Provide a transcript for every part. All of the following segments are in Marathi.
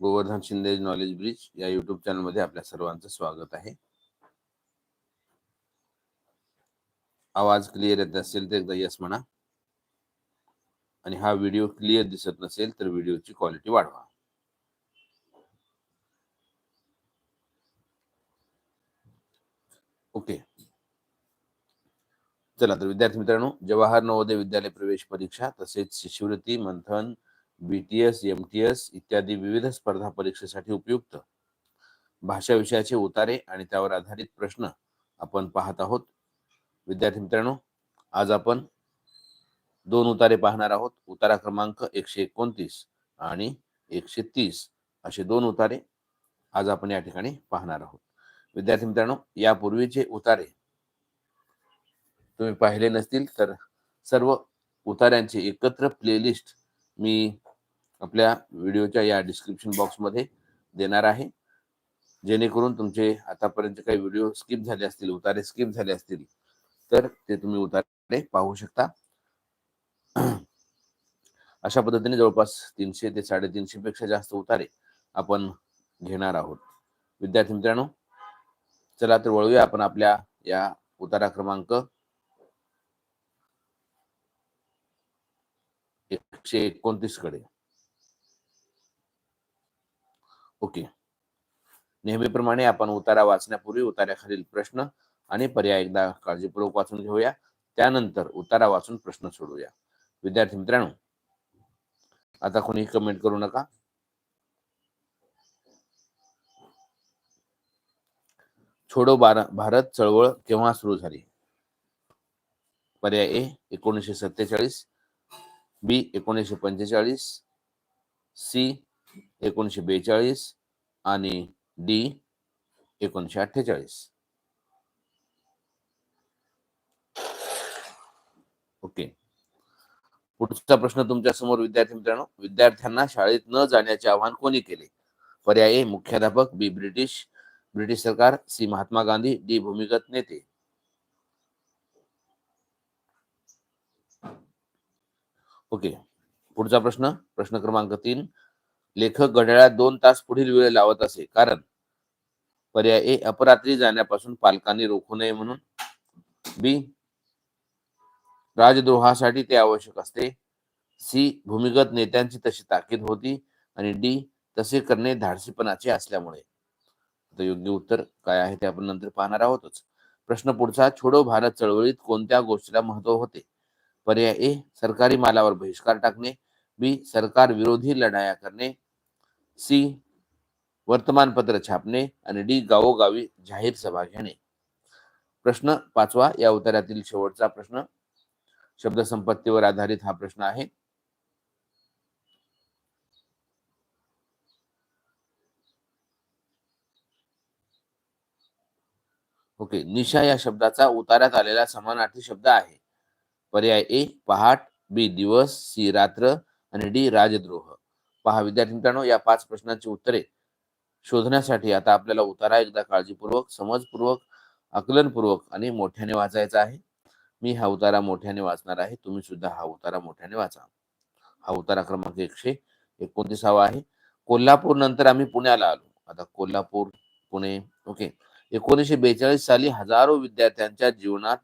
गोवर्धन शिंदे नॉलेज ब्रिज या युट्यूब चॅनलमध्ये आपल्या सर्वांचं स्वागत आहे. आवाज क्लिअर येत असेल तर एकदा यस म्हणा. आणि हा व्हिडिओ क्लिअर दिसत नसेल तर व्हिडिओची क्वालिटी वाढवा. ओके चला तर विद्यार्थी मित्रांनो जवाहर नवोदय विद्यालय प्रवेश परीक्षा तसेच शिष्यवृत्ती मंथन बीटीएस एमटीएस इत्यादी विविध स्पर्धा परीक्षेसाठी उपयुक्त. भाषा विषयाचे उतारे आणि त्यावर आधारित प्रश्न आपण पाहत आहोत. विद्यार्थी मित्रांनो आज आपण दोन उतारे पाहणार आहोत. उतारा क्रमांक एकशे एकोणतीस आणि एकशे तीस असे दोन उतारे आज आपण या ठिकाणी पाहणार आहोत. विद्यार्थी मित्रांनो यापूर्वीचे उतारे तुम्ही पाहिले नसतील तर सर्व उतार्यांचे एकत्र प्लेलिस्ट मी आपल्या व्हिडिओच्या या डिस्क्रिप्शन बॉक्समध्ये देणार आहे. जेणेकरून तुमचे आतापर्यंत काही व्हिडिओ स्किप झाले असतील उतारे स्किप झाले असतील तर ते तुम्ही उतारे पाहू शकता. अशा पद्धतीने जवळपास तीनशे ते साडेतीनशे पेक्षा जास्त उतारे आपण घेणार आहोत. विद्यार्थी मित्रांनो चला तर वळूया आपण आपल्या या उतारा क्रमांक एकशे एकोणतीसकडे. ओके. नेहमीप्रमाणे आपण उतारा वाचण्यापूर्वी उतार्याखालील प्रश्न आणि पर्याय एकदा काळजीपूर्वक वाचून घेऊया. त्यानंतर उतारा वाचून प्रश्न सोडूया विद्यार्थी मित्रांनो आता कोणी कमेंट करू नका. छोडो भारत चळवळ केव्हा सुरू झाली? पर्याय ए एकोणीसशे सत्तेचाळीस. बी एकोणीसशे पंचेचाळीस. सी एकोणीसशे बेचाळीस आणि डी एकोणीसशे अठ्ठेचाळीस. ओके. पुढचा प्रश्न तुमच्यासमोर विद्यार्थी मित्रांनो. विद्यार्थ्यांना शाळेत न जाण्याचे आवाहन कोणी केले? पर्याय मुख्याध्यापक बी ब्रिटिश ब्रिटिश सरकार सी महात्मा गांधी डी भूमिगत नेते. ओके. पुढचा प्रश्न प्रश्न क्रमांक तीन. लेखक घड्याळात दोन तास पुढील वेळ लावत असे. कारण पर्याय ए अपरात्री जाण्यापासून पालकांनी रोखू नये म्हणून. बी राजद्रोहासाठी ते आवश्यक असते. सी भूमिगत नेत्यांची तशी ताकीद होती. आणि डी तसे करणे धाडसीपणाचे असल्यामुळे. योग्य उत्तर काय आहे ते आपण नंतर पाहणार आहोतच. प्रश्न पुढचा छोडो भारत चळवळीत कोणत्या गोष्टीला महत्त्व होते? पर्याय ए सरकारी मालावर बहिष्कार टाकणे. बी सरकार विरोधी लढाया करणे. सी वर्तमानपत्र छापणे आणि डी गावोगावी जाहीर सभा घेणे प्रश्न पाचवा या उत्तरातील शेवटचा प्रश्न शब्दसंपत्तीवर आधारित हा प्रश्न आहे ओके निशा या शब्दाचा उतारात आलेला समानार्थी शब्द आहे पर्याय ए पहाट बी दिवस सी रात्र आणि डी राजद्रोह पहा विद्यार्थी मित्रांनो या पाच प्रश्नांची उत्तरे शोधण्यासाठी आता आपल्याला उतारा एकदा काळजीपूर्वक समजपूर्वक आकलनपूर्वक आणि मोठ्याने वाचायचा आहे. मी हा उतारा मोठ्याने वाचणार आहे. तुम्ही सुद्धा हा उतारा मोठ्याने वाचा. हा उतारा क्रमांक एकशे एकोणतीसावा आहे. कोल्हापूर नंतर आम्ही पुण्याला आलो. आता कोल्हापूर पुणे ओके. एकोणीसशे बेचाळीस साली हजारो विद्यार्थ्यांच्या जीवनात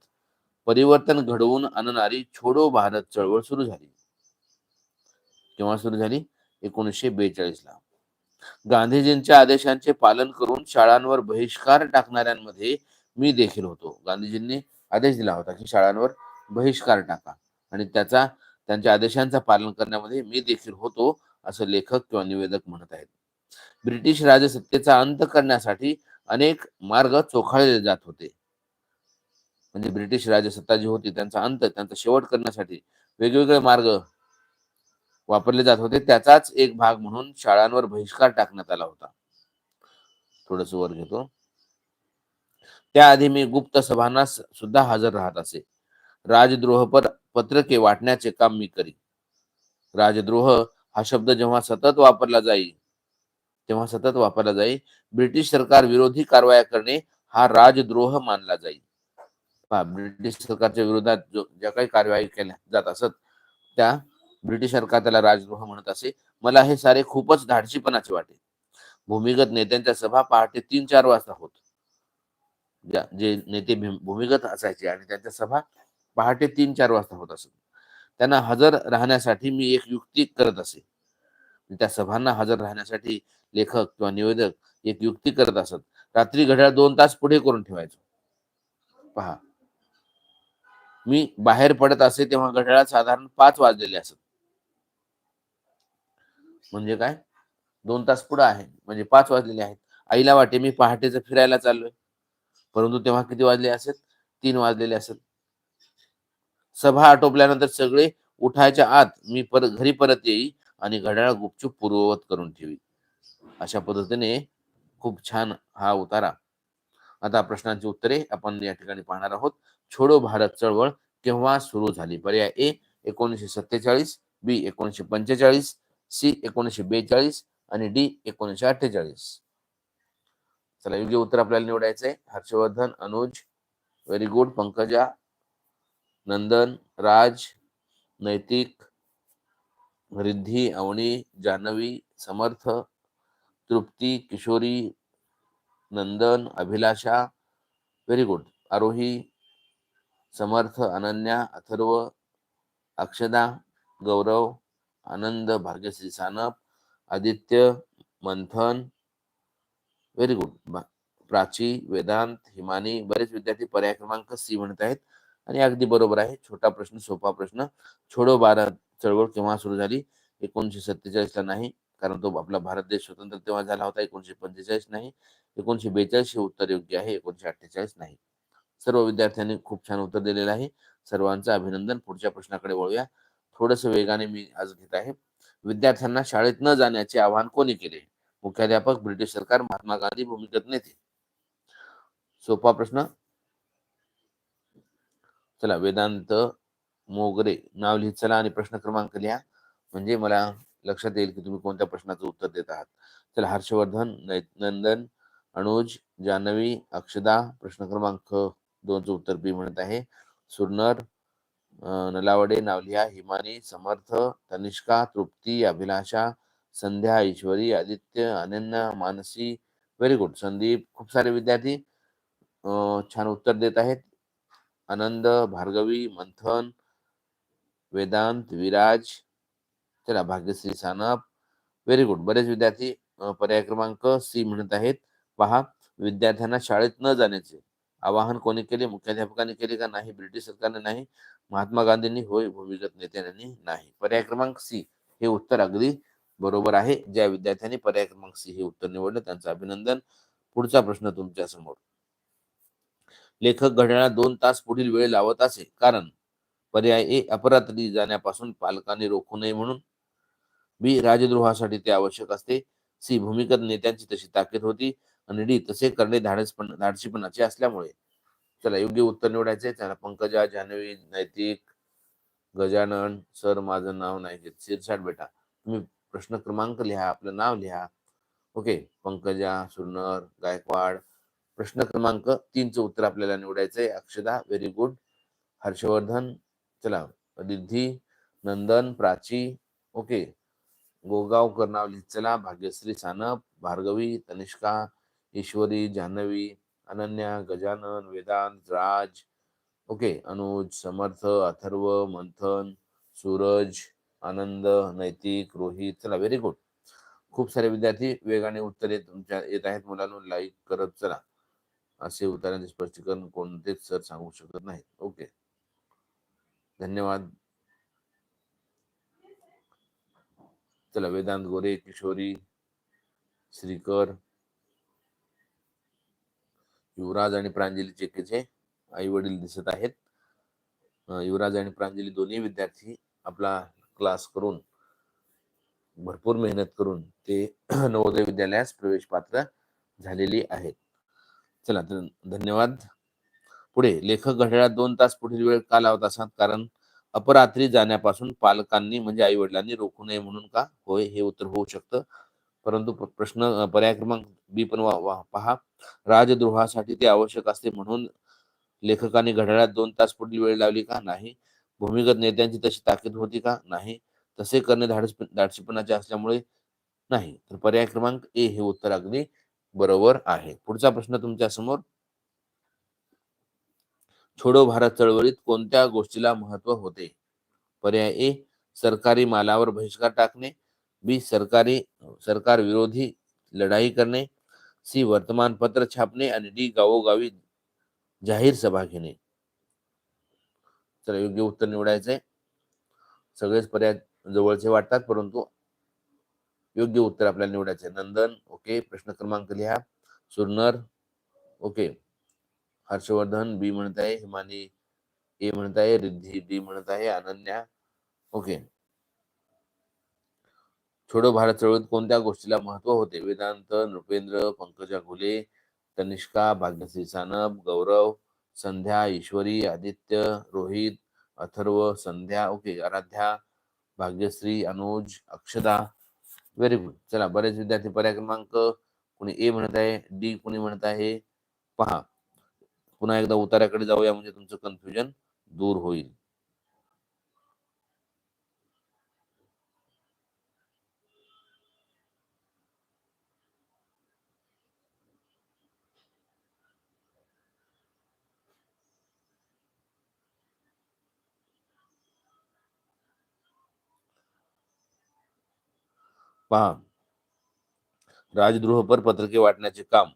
परिवर्तन घडवून आणणारी छोडो भारत चळवळ सुरू झाली. केव्हा सुरू झाली? एकोणीसशे बेचाळीस ला. गांधीजींच्या आदेशांचे पालन करून शाळांवर बहिष्कार टाकणाऱ्यांमध्ये मी देखील होतो. गांधीजींनी आदेश दिला होता की शाळांवर बहिष्कार टाका. आणि त्याचा त्यांच्या आदेशांचा पालन करण्यामध्ये मी देखील होतो असं लेखक किंवा निवेदक म्हणत आहेत. ब्रिटिश राजसत्तेचा अंत करण्यासाठी अनेक मार्ग चोखाळले जात होते. म्हणजे ब्रिटिश राजसत्ता जी होती त्यांचा अंत त्यांचा शेवट करण्यासाठी वेगवेगळे मार्ग वापरले जात होते त्याचाच एक भाग म्हणून शाळांवर बहिष्कार टाकण्यात आला होता. थोडस वर घेतो. त्याआधी मी गुप्त सभांना सुद्धा हजर राहत असे. राजद्रोह पर पत्रके वाटण्याचे काम मी करी राजद्रोह हा शब्द जेव्हा सतत वापरला जाईल तेव्हा सतत वापरला जाईल ब्रिटिश सरकार विरोधी कारवाया करणे हा राजद्रोह मानला जाईल ब्रिटिश सरकारच्या विरोधात जो ज्या काही कारवाई केल्या जात असत त्या ब्रिटिश सरकार त्याला राजद्रोह म्हणत असे मला हे सारे खूपच धाडशीपणाचे वाटे भूमिगत नेत्यांच्या सभा पहाटे तीन चार वाजता होत. जे नेते भूमिगत असायचे आणि त्यांच्या सभा पहाटे तीन चार वाजता होत असत. त्यांना हजर राहण्यासाठी मी एक युक्ती करत असे. त्या सभांना हजर राहण्यासाठी लेखक किंवा निवेदक एक युक्ती करत असत. रात्री घड्याळ दोन तास पुढे करून ठेवायचो. पहा. मी बाहेर पडत असे तेव्हा घड्याळात साधारण पाच वाजलेले असत. म्हणजे काय? दोन तास पुढं आहे. म्हणजे पाच वाजलेले आहेत. आईला वाटे मी पहाटेच फिरायला चाललोय. परंतु तेव्हा किती वाजले असेल? तीन वाजलेले असेल. सभा आटोपल्यानंतर सगळे उठायच्या आत मी परत घरी परत येई आणि घड्याळ गुपचूप पूर्ववत करून ठेवी. अशा पद्धतीने खूप छान हा उतारा. आता प्रश्नांची उत्तरे आपण या ठिकाणी पाहणार आहोत. छोडो भारत चळवळ केव्हा सुरू झाली? पर्याय ए एकोणीसशे सत्तेचाळीस बी एकोणीसशे पंचेचाळीस सी एकोणीसशे बेचाळीस आणि डी एकोणीसशे अठ्ठेचाळीस. चला योग्य उत्तर आपल्याला निवडायचंय Harshvardhan Anuj very good Pankaja Nandan Raj Naitik Riddhi Avani Janhavi Samarth Trupti Kishori Nandan Abhilasha very good Arohi Samarth Ananya Atharva Akshada Gaurav Anand Bhagyashree Sanap Aditya Manthan very good Prachi Vedant Himani बरेच विद्यार्थी पर्याय क्रमांक सी म्हणत आहेत. आणि अगदी बरोबर आहे छोटा प्रश्न सोपा प्रश्न. छोडो भारत चळवळ केव्हा सुरू झाली? एकोणीशे सत्तेचाळीस ला नाही कारण तो आपला भारत देश स्वतंत्र तेव्हा झाला होता. एकोणीशे पंचेचाळीस नाही एकोणीशे बेचाळीस हे उत्तर योग्य आहे एकोणीशे अठ्ठेचाळीस नाही. सर्व विद्यार्थ्यांनी खूप छान उत्तर दिलेलं आहे. सर्वांचं अभिनंदन. पुढच्या प्रश्नाकडे वळूया. थोडस वेगाने मी आज घेत आहे. विद्यार्थ्यांना शाळेत न जाण्याचे आवाहन कोणी केले? मुख्याध्यापक ब्रिटिश सरकार महात्मा गांधी भूमिगत नेते. सोपा प्रश्न. चला वेदांत मोगरे नाव लिहित चला आणि प्रश्न क्रमांक लिहा. म्हणजे मला लक्षात येईल की तुम्ही कोणत्या प्रश्नाचं उत्तर देत आहात. चला हर्षवर्धन नंदन अनुज जान्हवी अक्षदा प्रश्न क्रमांक दोनचं उत्तर बी म्हणत आहे. सुरनर नलावडे नावलिया हिमानी समर्थ तनिष्का तृप्ती अभिलाषा संध्या ईश्वरी आदित्य अनन्या मानसी व्हेरी गुड. संदीप खूप सारे विद्यार्थी छान उत्तर देत आहेत. आनंद भार्गवी मंथन वेदांत विराज चला भाग्यश्री सानप व्हेरी गुड. बरेच विद्यार्थी पर्याय क्रमांक सी म्हणत आहेत. पहा विद्यार्थ्यांना शाळेत न जाण्याचे आवाहन कोणी केले मुख्याध्यापकांनी केले का नाही ब्रिटिश सरकारने नाही? महात्मा गांधींनी होय भूमिगत नेत्यांनी नाही. पर्याय क्रमांक सी हे उत्तर अगदी बरोबर आहे. ज्या विद्यार्थ्यांनी पर्याय क्रमांक सी हे उत्तर निवडलं त्यांचं अभिनंदन. पुढचा प्रश्न तुमच्यासमोर. लेखक घड्याळा दोन तास पुढील वेळ लावत असे. कारण पर्याय ए अपरात्री जाण्यापासून पालकांनी रोखू नये म्हणून. बी राजद्रोहासाठी ते आवश्यक असते. सी भूमिगत नेत्यांची तशी ताकद होती. आणि डी तसे करणे धाडसपण धाडसीपणाचे असल्यामुळे. चला योग्य उत्तर निवडायचे त्याला पंकजा जान्हवी नैतिक गजानन सर माझं नाव नाही घेत. शिरसाट बेटा. तुम्ही प्रश्न क्रमांक लिहा आपलं नाव लिहा. ओके पंकजा सुरनर गायकवाड. प्रश्न क्रमांक तीनचं उत्तर आपल्याला निवडायचंय. अक्षदा व्हेरी गुड हर्षवर्धन चला रिद्धी नंदन प्राची. ओके गोगावकर नाव लिहित चला. भाग्यश्री सानप भार्गवी तनिष्का ईश्वरी जान्हवी अनन्या गजानन वेदांत राज. ओके अनुज समर्थ अथर्व मंथन सूरज आनंद नैतिक रोहित. चला व्हेरी गुड खूप सारे विद्यार्थी वेगाने उत्तरे तुमच्या येत आहेत. मुलांना लाईक करत चला. असे उत्तरांचे स्पष्टीकरण कोणतेच सर सांगू शकत नाहीत. ओके. धन्यवाद. चला वेदांत गोरे किशोरी श्रीकर. युवराज आणि प्रांजली चेकेचे आई वडील दिसत आहेत. युवराज आणि प्रांजली दोन्ही विद्यार्थी आपला क्लास करून भरपूर मेहनत करून ते नवोदय विद्यालयास प्रवेश पात्र झालेली आहेत. चला तर धन्यवाद. पुढे लेखक घड्याळात दोन तास पुढील वेळ का लावत असतात कारण अपरात्री जाण्यापासून पालकांनी म्हणजे आई वडिलांनी रोखू नये म्हणून का? होय हे उत्तर होऊ शकतं. परंतु प्रश्न पर्याय क्रमांक बी पण वा- वा- पहा. राजद्रोहासाठी ते आवश्यक असते म्हणून लेखकाने घड्याळात दोन तास पुढील वेळ लावली का? नाही. भूमिगत नेत्यांची तशी ताकद होती का? नाही. तसे करणे धाडस धाडसीपणाचे असल्यामुळे नाही. तर पर्याय क्रमांक ए हे उत्तर अगदी बरोबर आहे. पुढचा प्रश्न तुमच्यासमोर. छोडो भारत चळवळीत कोणत्या गोष्टीला महत्त्व होते? पर्याय ए सरकारी मालावर बहिष्कार टाकणे. बी सरकारी सरकार विरोधी लढाई करणे सी वर्तमानपत्र छापणे आणि डी गावोगावी जाहीर सभा घेणे. तर योग्य उत्तर निवडायचंय. सगळेच पर्याय जवळचे वाटतात परंतु योग्य उत्तर आपल्याला निवडायचे नंदन ओके. प्रश्न क्रमांक लिहा. सुरनर ओके. हर्षवर्धन बी म्हणत आहे हिमानी ए म्हणत आहे रिद्धी डी म्हणत आहे अनन्या ओके. छोडो भारत चळवळीत कोणत्या गोष्टीला महत्त्व होते? Vedant Nripendra Pankaja Ghule Tanishka Bhagyashree Sanap Gaurav Sandhya Ishwari Aditya Rohit Atharva Sandhya okay Aradhya Bhagyashree Anuj Akshada very good. चला बरेच विद्यार्थी पर्याय क्रमांक कुणी ए म्हणत आहे डी कुणी म्हणत आहे पहा. पुन्हा एकदा उतार्याकडे जाऊया म्हणजे तुमचं कन्फ्युजन दूर होईल. पहा. राजद्रोह पर पत्रके वाटण्याचे काम.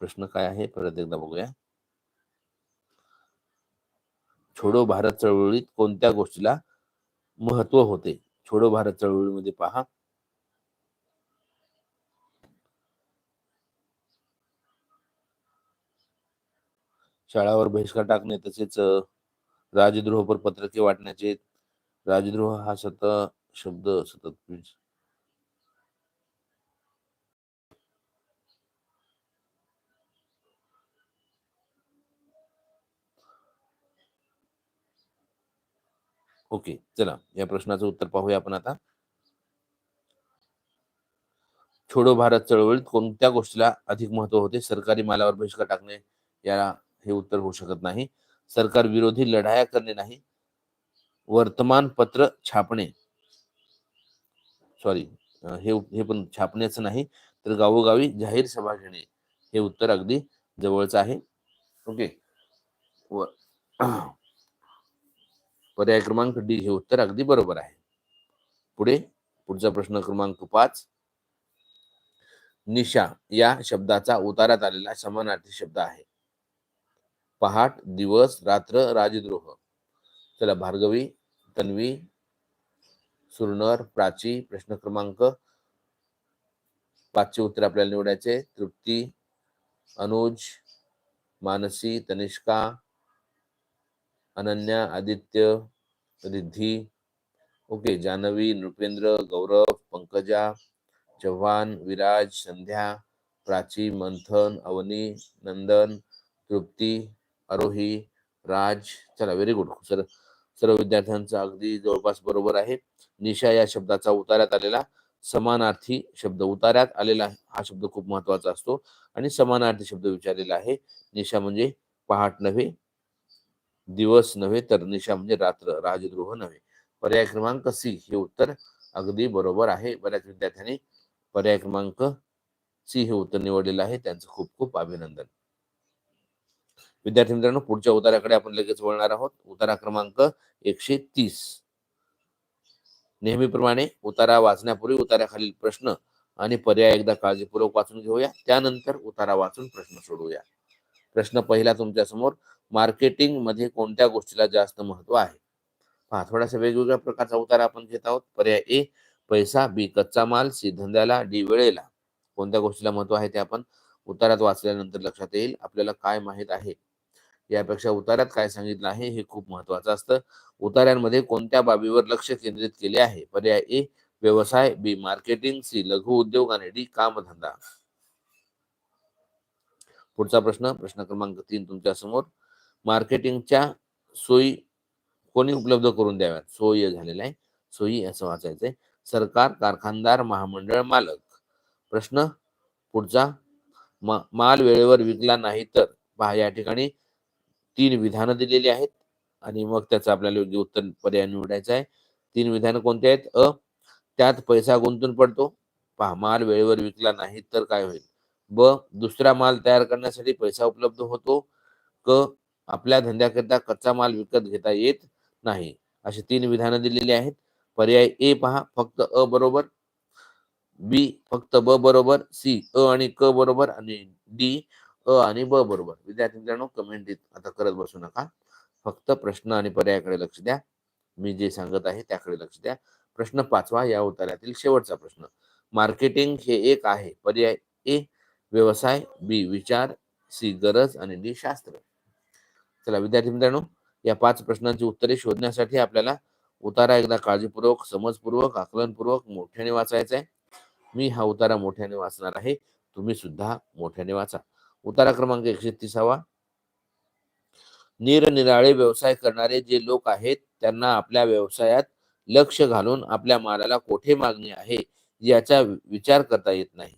प्रश्न काय आहे? परत एकदा बघूया. छोडो भारत चळवळीत कोणत्या गोष्टीला महत्त्व होते? छोडो भारत चळवळीमध्ये पहा. शाळावर बहिष्कार टाकणे तसेच राजद्रोह पर पत्रके वाटण्याचे राजद्रोह हा सत शब्द सतत ओके चला या प्रश्नाचं उत्तर पाहूया आपण आता. छोडो भारत चळवळीत कोणत्या गोष्टीला अधिक महत्त्व होते? सरकारी मालावर बहिष्कार टाकणे याला हे उत्तर होऊ शकत नाही. सरकार विरोधी लढाया करणे नाही. वर्तमानपत्र छापणे. सॉरी हे हे पण छापण्याचं नाही तर गावोगावी जाहीर सभा घेणे हे उत्तर अगदी जवळचं आहे. ओके व पर्याय क्रमांक डी हे उत्तर अगदी बरोबर आहे. पुढे पुढचा प्रश्न क्रमांक पाच. निशा या शब्दाचा उतारात आलेला समानार्थी शब्द आहे. पहाट दिवस रात्र राजद्रोह. चला भार्गवी तन्वी सुरनर प्राची प्रश्न क्रमांक. पाचचे उत्तर आपल्याला निवडायचे. तृप्ती अनुज मानसी तनिष्का अनन्या आदित्य रिद्धी. ओके जानवी नृपेंद्र गौरव पंकजा चव्हाण विराज संध्या प्राची मंथन अवनी नंदन तृप्ती आरोही राज चला व्हेरी गुड सर सर्व विद्यार्थ्यांचा अगदी जवळपास बरोबर आहे. निशा या शब्दाचा उतार्यात आलेला समानार्थी शब्द उतार्यात आलेला हा शब्द खूप महत्त्वाचा असतो. आणि समानार्थी शब्द विचारलेला आहे. निशा म्हणजे पहाट नव्हे दिवस नव्हे तर निशा म्हणजे रात्र राजद्रोह नव्हे. पर्याय क्रमांक सी हे उत्तर अगदी बरोबर आहे. बऱ्याच विद्यार्थ्यांनी पर्याय क्रमांक सी हे उत्तर निवडलेलं आहे. त्यांचं खूप खूप अभिनंदन. विद्यार्थी मित्रांनो पुढच्या उताराकडे आपण लगेच वळणार आहोत. उतारा क्रमांक एकशे तीस. नेहमीप्रमाणे उतारा वाचण्यापूर्वी उताराखालील प्रश्न आणि पर्याय एकदा काळजीपूर्वक वाचून घेऊया. त्यानंतर उतारा वाचून प्रश्न सोडवूया. प्रश्न पहिला तुमच्यासमोर मार्केटिंगमध्ये कोणत्या गोष्टीला जास्त महत्त्व आहे? पहा थोडासा वेगवेगळ्या प्रकारचा उतारा आपण घेत आहोत. पर्याय ए पैसा बी कच्चा माल सी धंद्याला डी वेळेला. कोणत्या गोष्टीला महत्त्व आहे ते आपण उतारात वाचल्यानंतर लक्षात येईल. आपल्याला काय माहीत आहे? यापेक्षा उतार्यात काय सांगितलं आहे हे खूप महत्वाचं असतं. उतार्यांमध्ये कोणत्या बाबीवर लक्ष केंद्रित केले आहे? पर्याय ए व्यवसाय बी मार्केटिंग सी लघु उद्योग आणि डी कामधंदा. पुढचा प्रश्न प्रश्न क्रमांक तीन तुमच्यासमोर. मार्केटिंगच्या सोयी कोणी उपलब्ध करून द्याव्यात? सोयी झालेला आहे. सोयी असं वाचायचंय. सरकार कारखानदार महामंडळ मालक. प्रश्न पुढचा. मा- माल वेळेवर विकला नाही तर. पहा या ठिकाणी तीन विधानं दिलेली आहेत. आणि मग त्याचं आपल्याला योग्य उत्तर पर्याय निवडायचा आहे. तीन विधानं कोणते आहेत? अ त्यात पैसा गुंतून पडतो. पहा माल वेळेवर विकला नाही तर काय होईल? ब दुसरा माल तयार करण्यासाठी पैसा उपलब्ध होतो. क आपल्या धंद्याकरिता कच्चा माल विकत घेता येत नाही. अशी तीन विधानं दिलेली आहेत. पर्याय ए पहा फक्त अ बरोबर. बी फक्त ब बरोबर. सी अ आणि क बरोबर. आणि डी अ आणि ब बरोबर. विद्यार्थी मित्रांनो कमेंट आता करत बसू नका. फक्त प्रश्न आणि पर्यायाकडे लक्ष द्या. मी जे सांगत आहे त्याकडे लक्ष द्या. प्रश्न पाचवा या उतार्यातील शेवटचा प्रश्न. मार्केटिंग हे एक आहे. पर्याय ए व्यवसाय. बी विचार. सी गरज. आणि डी शास्त्र. चला विद्यार्थी मित्रांनो या पाच प्रश्नांची उत्तरे शोधण्यासाठी आपल्याला उतारा एकदा काळजीपूर्वक समजपूर्वक आकलनपूर्वक मोठ्याने वाचायचा आहे मी हा उतारा मोठ्याने वाचणार आहे. तुम्ही सुद्धा मोठ्याने वाचा. उतारा क्रमांक एकशे तीसावा. निरनिराळे व्यवसाय करणारे जे लोक आहेत त्यांना आपल्या व्यवसायात लक्ष घालून आपल्या मालाला कोठे मागणी आहे याचा विचार करता येत नाही.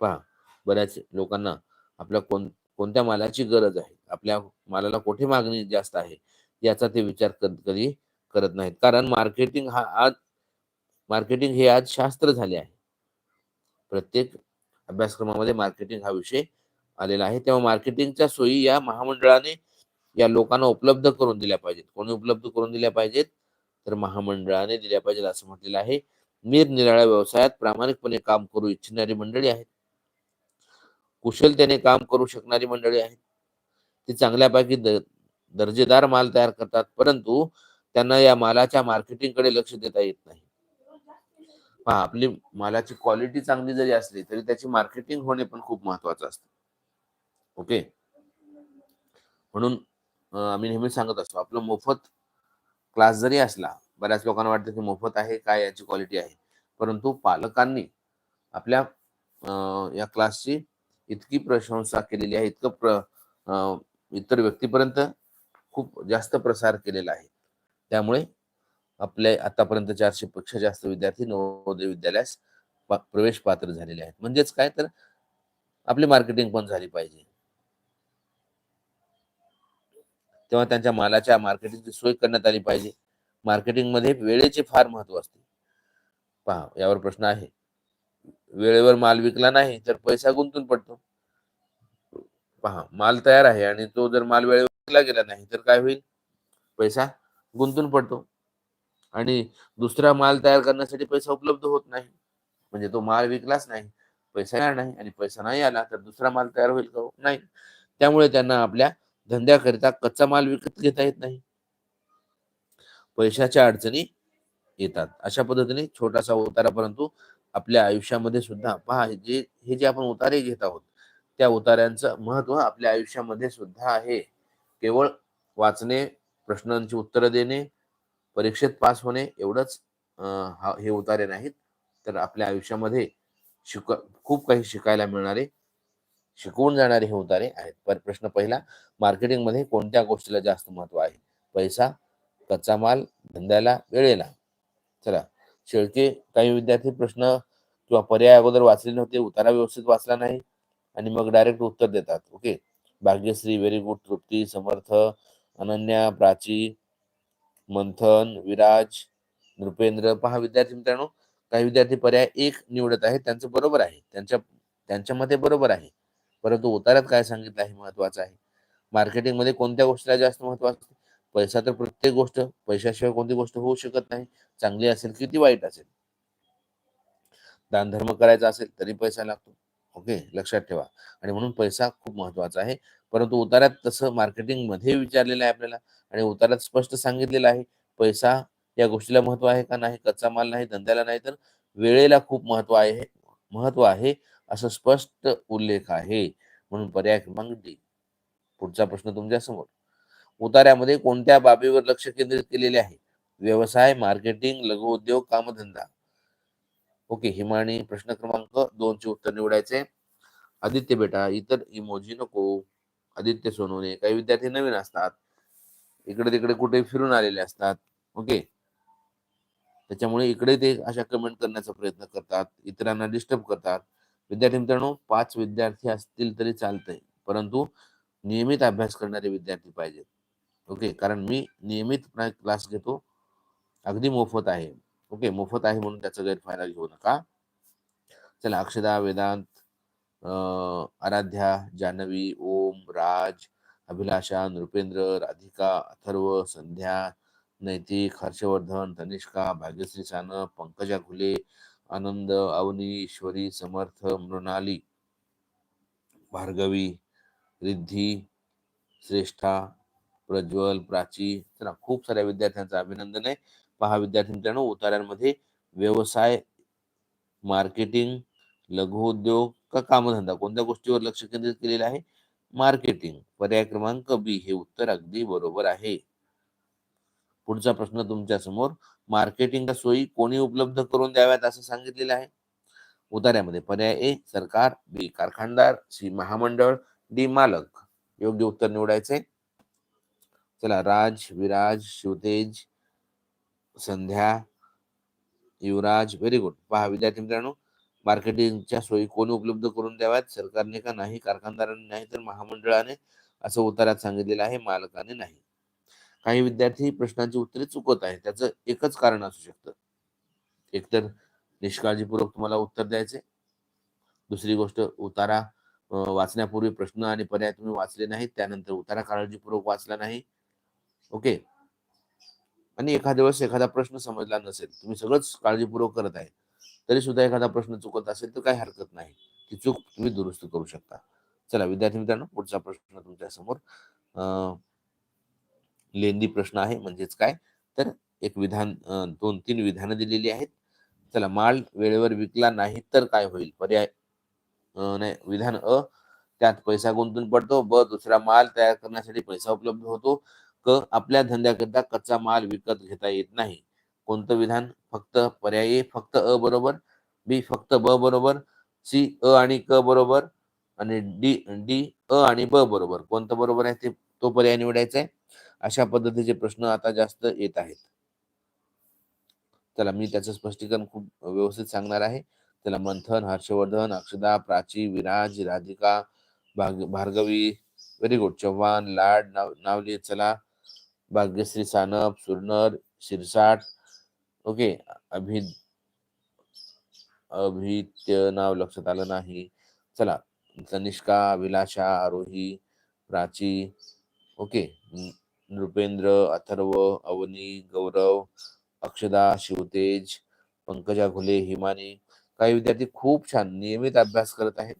पहा बऱ्याच लोकांना आपल्या कोण कोणत्या मालाची गरज आहे? आपल्या मालाला कोठे मागणी जास्त आहे? याचा ते विचार कधी करत नाहीत. कारण मार्केटिंग हा आज मार्केटिंग हे आज शास्त्र झाले आहे. प्रत्येक अभ्यासक्रमामध्ये मार्केटिंग हा विषय आलेला आहे. तेव्हा मार्केटिंगच्या सोयी या महामंडळाने या लोकांना उपलब्ध करून दिल्या पाहिजेत. कोणी उपलब्ध करून दिल्या पाहिजेत? तर महामंडळाने दिल्या पाहिजेत असं म्हटलेलं आहे. निरनिराळ्या व्यवसायात प्रामाणिकपणे काम करू इच्छिणारी मंडळी आहेत. कुशलतेने काम करू शकणारी मंडळी आहेत. ती चांगल्यापैकी दर्जेदार माल तयार करतात परंतु त्यांना या मालाच्या मार्केटिंगकडे लक्ष देता येत नाही. पहा आपली मालाची क्वालिटी चांगली जरी असली तरी त्याची मार्केटिंग होणे पण खूप महत्वाचं असतं. ओके? म्हणून आम्ही नेहमी सांगत असतो आपलं मोफत क्लास जरी असला बऱ्याच लोकांना वाटतं की मोफत आहे काय याची क्वालिटी आहे? परंतु पालकांनी आपल्या या क्लासची इतकी प्रशंसा केलेली आहे इतकं प्र इतर व्यक्तीपर्यंत खूप जास्त प्रसार केलेला आहे. त्यामुळे आपले आतापर्यंत चारशे पेक्षा जास्त विद्यार्थी नवोदय विद्यालयास प्रवेश पात्र झालेले आहेत. म्हणजेच काय तर आपली मार्केटिंग पण झाली पाहिजे. तेव्हा त्यांच्या मालाच्या मार्केटिंगची सोय करण्यात आली पाहिजे. मार्केटिंगमध्ये वेळेचे फार महत्त्व असते. पहा यावर प्रश्न आहे. वेळेवर माल विकला नाही तर पैसा गुंतून पडतो. पहा माल तयार आहे आणि तो जर माल वेळेवर विकला गेला नाही तर काय होईल? पैसा गुंतून पडतो. आणि दुसरा माल तयार करण्यासाठी पैसा उपलब्ध होत नाही. म्हणजे तो माल विकलाच नाही. पैसा येणार नाही आणि पैसा नाही आला तर दुसरा माल तयार होईल का? नाही. त्यामुळे त्यांना आपल्या धंद्याकरिता कच्चा माल विकत घेता येत नाही. पैशाच्या अडचणी येतात. अशा पद्धतीने छोटासा उतारा परंतु आपल्या आयुष्यामध्ये सुद्धा पहा जे हे जे आपण उतारे घेत आहोत त्या उतार्यांचं महत्त्व आपल्या आयुष्यामध्ये सुद्धा आहे. केवळ वाचणे प्रश्नांची उत्तरं देणे परीक्षेत पास होणे एवढंच हा- हे उतारे नाहीत. तर आपल्या आयुष्यामध्ये शिक खूप काही शिकायला मिळणारे शिकवून जाणारे हे उतारे आहेत. पर प्रश्न पहिला मार्केटिंगमध्ये कोणत्या गोष्टीला जास्त महत्त्व आहे? पैसा कच्चा माल धंद्याला वेळेला? चला शेळके काही विद्यार्थी प्रश्न किंवा पर्याय अगोदर वाचले नव्हते उतारा व्यवस्थित वाचला नाही आणि मग डायरेक्ट उत्तर देतात. Okay? Bhagyashree very good Trupti Samarth Ananya Prachi Manthan Viraj Nripendra. पहा विद्यार्थी मित्रांनो काही विद्यार्थी पर्याय एक निवडत आहेत त्यांचं बरोबर आहे. त्यांच्या त्यांच्या मते बरोबर आहे. परंतु उतारात काय सांगितलं हे महत्वाचं आहे. मार्केटिंगमध्ये कोणत्या गोष्टीला जास्त महत्त्व असते? पैसा तर प्रत्येक गोष्ट पैशाशिवाय कोणती गोष्ट होऊ शकत नाही. चांगली असेल किती वाईट असेल. दानधर्म करायचा असेल तरी पैसा लागतो. ओके लक्षात ठेवा. आणि म्हणून पैसा खूप महत्त्वाचा आहे. परंतु उतारात तसं मार्केटिंगमध्ये विचारलेलं आहे आपल्याला. आणि उतारात स्पष्ट सांगितलेलं आहे पैसा या गोष्टीला महत्त्व आहे का नाही? कच्चा माल नाही धंद्याला नाही तर वेळेला खूप महत्त्व आहे महत्त्व आहे. असं स्पष्ट उल्लेख आहे म्हणून पर्याय क्रमांक डी. पुढचा प्रश्न तुमच्यासमोर उतार्यामध्ये कोणत्या बाबीवर लक्ष केंद्रित केलेले आहे? व्यवसाय मार्केटिंग लघु उद्योग कामधंदा. ओके हिमाणी प्रश्न क्रमांक दोन चे उत्तर निवडायचे. आदित्य बेटा इतर इमोजी नको. आदित्य सोनवणे काही विद्यार्थी नवीन असतात. इकडे तिकडे कुठे फिरून आलेले असतात. ओके. त्याच्यामुळे इकडे ते अशा कमेंट करण्याचा प्रयत्न करतात. इतरांना डिस्टर्ब करतात. विद्यार्थी मित्रांनो पाच विद्यार्थी असतील तरी चालतंय. परंतु नियमित अभ्यास करणारे विद्यार्थी पाहिजेत. ओके? कारण मी नियमित क्लास घेतो. अगदी मोफत आहे. ओके? मोफत आहे म्हणून त्याचा गैरफायदा घेऊ नका. चला अक्षदा वेदांत अं, आराध्या जानवी ओम राज अभिलाषा नृपेंद्र राधिका अथर्व संध्या नैतिक हर्षवर्धन तनिष्का भाग्यश्री सानप पंकजा घुले आनंद अवनी ईश्वरी समर्थ मृणाली भार्गवी रिद्धी श्रेष्ठा प्रज्वल प्राची तर खूप साऱ्या विद्यार्थ्यांचं अभिनंदन आहे. पहा विद्यार्थी मित्रांनो उतार्यांमध्ये व्यवसाय मार्केटिंग लघुउद्योग का कामधंदा? कोणत्या गोष्टीवर लक्ष केंद्रित केलेलं आहे? मार्केटिंग. पर्याय क्रमांक बी हे उत्तर अगदी बरोबर आहे. पुढचा प्रश्न तुमच्यासमोर मार्केटिंगच्या सोयी कोणी उपलब्ध करून द्याव्यात असं सांगितलेलं आहे? उतार्यामध्ये पर्याय ए सरकार बी कारखानदार सी महामंडळ डी मालक. योग्य उत्तर निवडायचंय. चला राज विराज शिवतेज संध्या युवराज व्हेरी गुड. पहा विद्यार्थी मित्रांनो मार्केटिंगच्या सोयी कोणी उपलब्ध करून द्याव्यात? सरकारने का नाही? कारखानदाराने नाही तर महामंडळाने? असं उतारात सांगितलेलं आहे मालकाने नाही. काही विद्यार्थी प्रश्नांची उत्तरे चुकत आहेत. त्याचं एकच कारण असू शकतं. एकतर निष्काळजीपूर्वक तुम्हाला उत्तर द्यायचे दुसरी गोष्ट उतारा वाचण्यापूर्वी प्रश्न आणि पर्याय तुम्ही वाचले नाहीत त्यानंतर उतारा काळजीपूर्वक वाचला नाही. ओके? आणि एखाद्या वेळेस एखादा प्रश्न समजला नसेल तुम्ही सगळंच काळजीपूर्वक करत आहे तरी सुद्धा एखादा प्रश्न चुकत असेल तर काही हरकत नाही. ती चूक तुम्ही दुरुस्त करू शकता. चला विद्यार्थी मित्रांनो पुढचा प्रश्न तुमच्यासमोर अं, लेंदी प्रश्न आहे म्हणजेच काय? तर एक विधान दोन तीन विधानं दिलेली आहेत. चला माल वेळेवर विकला नाही तर काय होईल? पर्याय नाही विधान अ त्यात पैसा गुंतून पडतो. ब दुसरा माल तयार करण्यासाठी पैसा उपलब्ध होतो. क आपल्या धंद्याकरिता कच्चा माल विकत घेता येत नाही. कोणतं विधान? फक्त पर्याय ए फक्त अ बरोबर. बी फक्त ब बरोबर. सी अ आणि क बरोबर. आणि डी डी अ आणि ब बरोबर. कोणतं बरोबर आहे ते तो पर्याय निवडायचा आहे. अशा पद्धतीचे प्रश्न आता जास्त येत आहेत. चला मी त्याचं स्पष्टीकरण खूप व्यवस्थित सांगणार आहे. त्याला मंथन हर्षवर्धन अक्षदा प्राची विराज राधिका भाग भार्गवी व्हेरी गुड चव्हाण लाड नाव नावली चला भाग्यश्री सानप सुरनर शिरसाट ओके अभि अभित्य नाव लक्षात आलं नाही. चला तनिष्का विलाशा आरोही प्राची ओके नृपेंद्र अथर्व अवनी गौरव अक्षदा शिवतेज पंकजा घुले हिमानी काही विद्यार्थी खूप छान नियमित अभ्यास करत आहेत.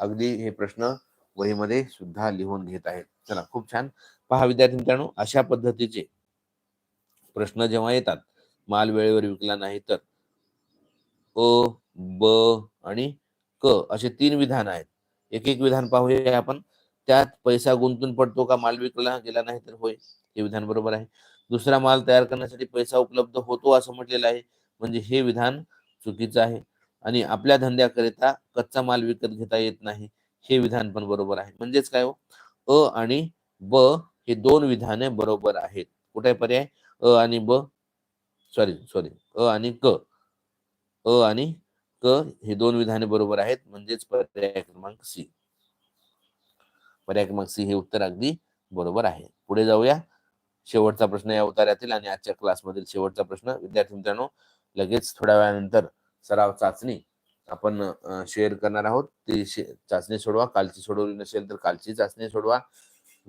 अगदी हे प्रश्न वहीमध्ये सुद्धा लिहून घेत आहेत. चला खूप छान. पहा विद्यार्थी मित्रांनो अशा पद्धतीचे प्रश्न जेव्हा येतात माल वेळेवर विकला नाही तर अ ब आणि क असे तीन विधान आहेत. एक एक विधान पाहूया आपण. त्यात पैसा गुंतून पडतो का माल विकला गेला नाही तर होय हे विधान बरोबर आहे. दुसरा माल तयार करण्यासाठी पैसा उपलब्ध होतो असं म्हटलेलं आहे म्हणजे हे विधान चुकीचं आहे. आणि आपल्या धंद्याकरिता कच्चा माल विकत घेता येत नाही हे विधान पण बरोबर आहे. म्हणजेच काय हो? अ आणि ब हे दोन विधाने बरोबर आहेत. कुठे पर्याय? अ आणि ब सॉरी सॉरी अ आणि क. अ आणि क हे दोन विधाने बरोबर आहेत म्हणजेच पर्याय क्रमांक सी. पर्याय क्रमांक सी हे उत्तर अगदी बरोबर आहे. पुढे जाऊया. शेवटचा प्रश्न या उतार्यातील आणि आजच्या क्लासमधील शेवटचा प्रश्न. विद्यार्थी मित्रांनो लगेच थोड्या वेळानंतर सराव चाचणी आपण शेअर करणार आहोत. ती शे- चाचणी सोडवा. कालची सोडवली नसेल तर कालची चाचणी सोडवा.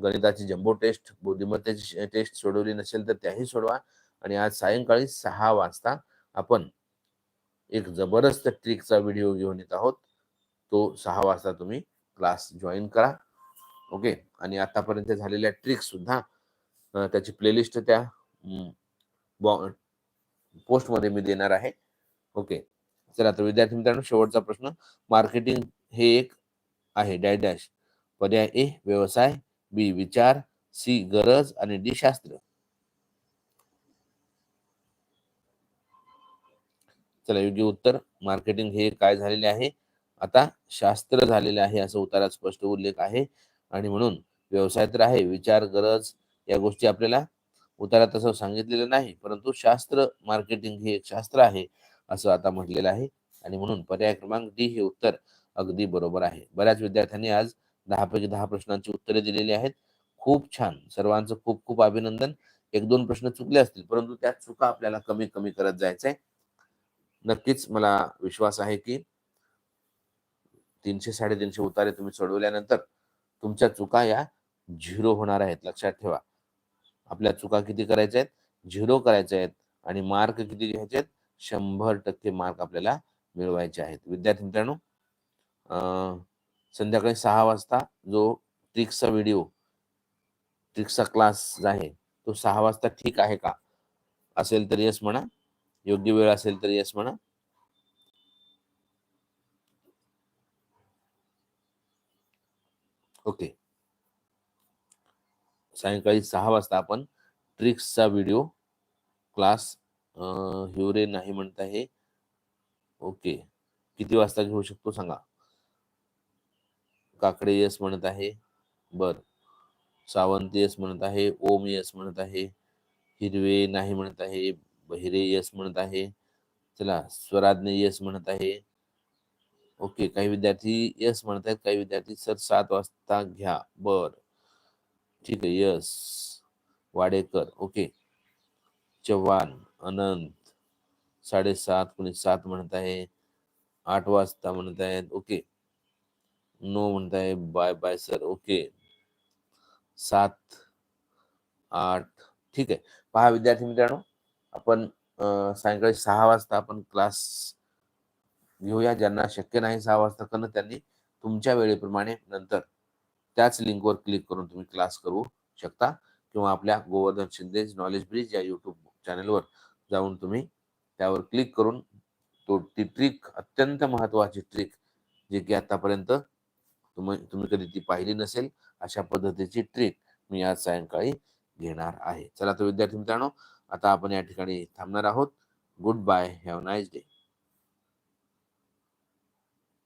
गणिताची जम्बो टेस्ट बुद्धिमत्तेची टेस्ट सोडवली नसेल तर त्याही सोडवा. आणि आज सायंकाळी सहा वाजता आपण एक जबरदस्त ट्रिकचा व्हिडिओ घेऊन येत आहोत. तो सहा वाजता तुम्ही क्लास जॉईन करा. ओके. आणि आतापर्यंत झालेल्या ट्रिक सुद्धा त्याची प्लेलिस्ट त्या पोस्टमध्ये मी देणार आहे. ओके. चला तर विद्यार्थी मित्रांनो शेवटचा प्रश्न. मार्केटिंग हे एक आहे डॅश डॅश. पर्याय ए व्यवसाय बी विचार सी गरज आणि डी शास्त्र. चला योग्य उत्तर. मार्केटिंग हे काय झालेले आहे? आता शास्त्र झालेले आहे असं उत्तरात स्पष्ट उल्लेख आहे. आणि म्हणून व्यवसाय तर आहे विचार गरज या गोष्टी आपल्याला उतारा तसं सांगितलेलं नाही परंतु शास्त्र मार्केटिंग हे एक शास्त्र आहे असं आता म्हटलेलं आहे. आणि म्हणून पर्याय क्रमांक डी हे उत्तर अगदी बरोबर आहे. बऱ्याच विद्यार्थ्यांनी आज दहा पैकी दहा प्रश्नांची उत्तरे दिलेली आहेत. खूप छान. सर्वांचं खूप खूप अभिनंदन. एक दोन प्रश्न चुकले असतील परंतु त्या चुका आपल्याला कमी कमी करत जायचंय. नक्कीच मला विश्वास आहे की तीनशे साडेतीनशे उतारे तुम्ही सोडवल्यानंतर तुमच्या चुका या झिरो होणार आहेत. लक्षात ठेवा. आपल्या चुका किती करायच्या आहेत? झिरो करायच्या आहेत. आणि मार्क किती घ्यायचे आहेत? शंभर टक्के मार्क आपल्याला मिळवायचे आहेत. विद्यार्थी मित्रांनो संध्याकाळी सहा वाजता जो ट्रिक्सचा व्हिडिओ ट्रिक्सचा क्लास आहे तो सहा वाजता ठीक आहे का? असेल तर यस म्हणा. योग्य वेळ असेल तर यस म्हणा. ओके सायंकाळी सहा वाजता आपण ट्रिक्सचा व्हिडिओ क्लास हिवरे नाही म्हणत आहे ओके किती वाजता घेऊ शकतो सांगा? काकडे यस म्हणत आहे. बर. सावंत यस म्हणत आहे. ओम यस म्हणत आहे. हिरवे नाही म्हणत आहे. बहिरे यस म्हणत आहे. चला स्वराज्ञ यस म्हणत आहे. ओके काही विद्यार्थी यस म्हणत आहेत काही विद्यार्थी सर सात वाजता घ्या. बर. ठीक आहे यस वाडेकर ओके. चव्हाण अनंत साडेसात कोणी सात म्हणत आहे आठ वाजता म्हणत आहेत ओके. नो म्हणत आहे बाय बाय सर ओके. सात आठ ठीक आहे. पहा विद्यार्थी मित्रांनो आपण सायंकाळी सहा वाजता आपण क्लास घेऊया. ज्यांना शक्य नाही सहा वाजता करणं त्यांनी तुमच्या वेळेप्रमाणे नंतर त्याच लिंकवर क्लिक करून तुम्ही क्लास करू शकता किंवा आपल्या गोवर्धन शिंदे नॉलेज ब्रिज या युट्यूब चॅनलवर जाऊन तुम्ही त्यावर क्लिक करून तो ती ट्रिक अत्यंत महत्वाची ट्रिक जे की आतापर्यंत तुम्ही तुम्ही कधी ती पाहिली नसेल अशा पद्धतीची ट्रिक मी आज सायंकाळी घेणार आहे. चला तर विद्यार्थी मित्रांनो आता आपण या ठिकाणी थांबणार आहोत. Goodbye have nice day